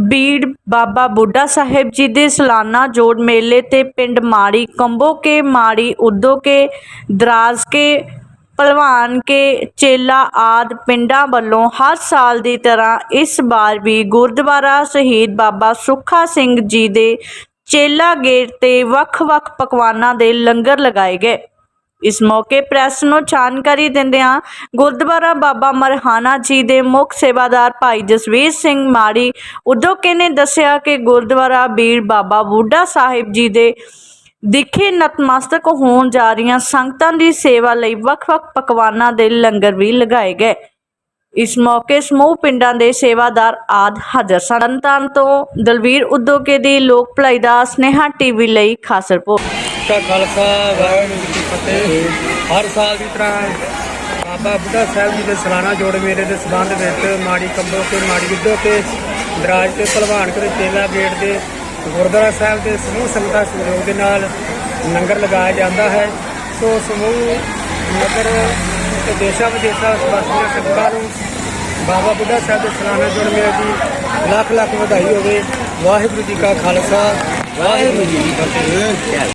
ਬੀੜ ਬਾਬਾ ਬੁੱਢਾ ਸਾਹਿਬ ਜੀ ਦੇ ਸਾਲਾਨਾ ਜੋੜ ਮੇਲੇ ਤੇ ਪਿੰਡ ਮਾੜੀ ਕੰਬੋ ਕੇ, ਮਾੜੀ ਉਦੋਂ ਕੇ, ਦਰਾਜ ਕੇ, ਭਲਵਾਨ ਕੇ, ਚੇਲਾ ਆਦ ਪਿੰਡਾਂ ਵੱਲੋਂ ਹਰ ਸਾਲ ਦੀ ਤਰ੍ਹਾਂ ਇਸ ਵਾਰ ਵੀ ਗੁਰਦੁਆਰਾ ਸ਼ਹੀਦ ਬਾਬਾ ਸੁੱਖਾ ਸਿੰਘ ਜੀ ਦੇ ਚੇਲਾ ਗੇਟ ਤੇ ਵੱਖ-ਵੱਖ ਪਕਵਾਨਾਂ ਦੇ ਲੰਗਰ ਲਗਾਏ ਗਏ। ਇਸ ਮੌਕੇ ਪ੍ਰੈਸ ਨੂੰ ਜਾਣਕਾਰੀ ਦਿੰਦਿਆਂ ਗੁਰਦੁਆਰਾ ਬਾਬਾ ਮਰਹਾਨਾ ਜੀ ਦੇ ਮੁੱਖ ਸੇਵਾਦਾਰ ਭਾਈ ਜਸਵੀਰ ਸਿੰਘ ਮਾੜੀ ਉਦੋਕੇ ਨੇ ਦੱਸਿਆ ਕਿ ਗੁਰਦੁਆਰਾ ਬੀੜ ਬਾਬਾ ਬੁੱਢਾ ਸਾਹਿਬ ਜੀ ਦੇ ਦਿਖੇ ਨਤਮਸਤਕ ਹੋਣ ਜਾ ਰਹੀਆਂ ਸੰਗਤਾਂ ਦੀ ਸੇਵਾ ਲਈ ਵੱਖ-ਵੱਖ ਪਕਵਾਨਾਂ ਦੇ ਲੰਗਰ ਵੀ ਲਗਾਏ ਗਏ। ਇਸ ਮੌਕੇ ਸਮੂਹ ਪਿੰਡਾਂ ਦੇ ਸੇਵਾਦਾਰ ਆਦ ਹਾਜ਼ਰ ਸਨ। ਤੋਂ ਦਲਵੀਰ ਉਦੋਕੇ ਦੀ ਲੋਕ ਭਲਾਈ ਦਾ ਸਨੇਹਾ ਟੀਵੀ ਲਈ ਖਾਸ ਰਿਪੋਰਟ ਕਾ ਖਾਲਸਾ ਵਾਹਿਗੁਰੂ ਫਤਿਹ। ਹਰ ਸਾਲ ਦੀ ਤਰ੍ਹਾਂ ਬਾਬਾ ਬੁੱਢਾ ਸਾਹਿਬ ਜੀ ਦੇ ਸਲਾਨਾ ਜੋੜ ਮੇਲੇ ਦੇ ਸਬੰਧ ਵਿੱਚ ਮਾੜੀ ਕੰਬੋ 'ਤੇ ਮਾੜੀ ਵਿੱਦੋ 'ਤੇ ਦਰਾਜ ਤੇ ਭਲਵਾਨ ਕੇ ਚੇਲਾ ਗੇਟ ਦੇ ਗੁਰਦੁਆਰਾ ਸਾਹਿਬ ਦੇ ਸਮੂਹ ਸੰਗਤਾਂ ਸਹਿਯੋਗ ਦੇ ਨਾਲ ਲੰਗਰ ਲਗਾਇਆ ਜਾਂਦਾ ਹੈ। ਸੋ ਸਮੂਹ, ਨਗਰ ਤੇ ਦੇਸ਼ਾਂ ਵਿਦੇਸ਼ਾਂ ਵਾਸੀਆਂ ਸੰਗਤਾਂ ਨੂੰ ਬਾਬਾ ਬੁੱਢਾ ਸਾਹਿਬ ਦੇ ਸਾਲਾਨਾ ਜੋੜ ਮੇਲੇ ਦੀ ਲੱਖ ਲੱਖ ਵਧਾਈ ਹੋਵੇ। ਵਾਹਿਗੁਰੂ ਜੀ ਕਾ ਖਾਲਸਾ, ਵਾਹਿਗੁਰੂ ਜੀ ਕੀ ਫਤਿਹ।